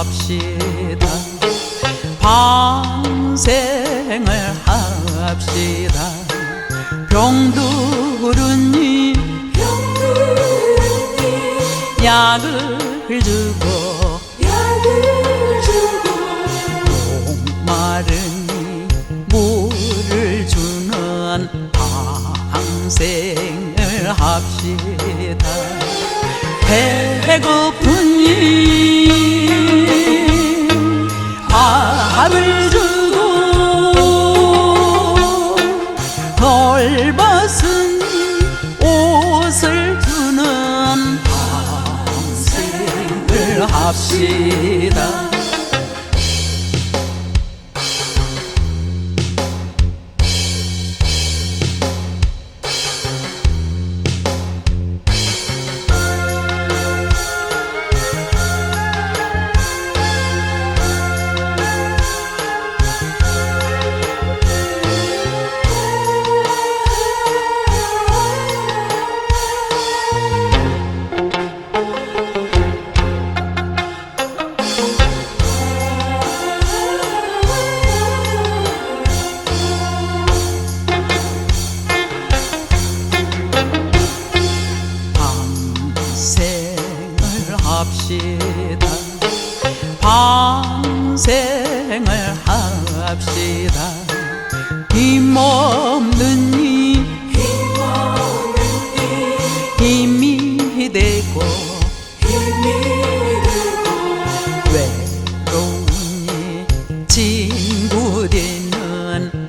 합시다. 방생을 합시다. 병두르니 약을 주고 목마르니 물을 주는 방생을 합시다. 배고프니 덜벗은 옷을 주는 방생을 합시다 합시다. 방생을 합시다. 힘없는 이 힘이 되고 외로우니 친구 되는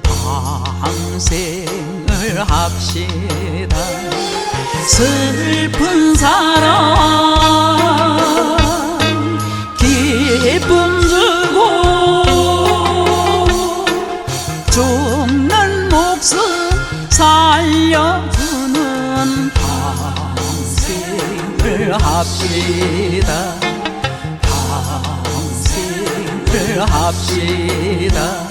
방생을 합시다. 슬픈 사람 살려주는 방생을 합시다. 방생을 합시다.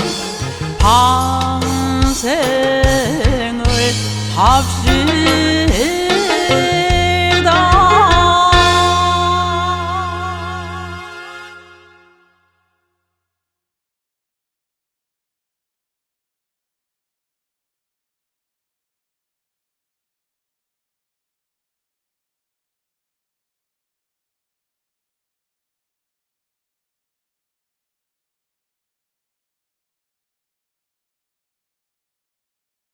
방생을 합시다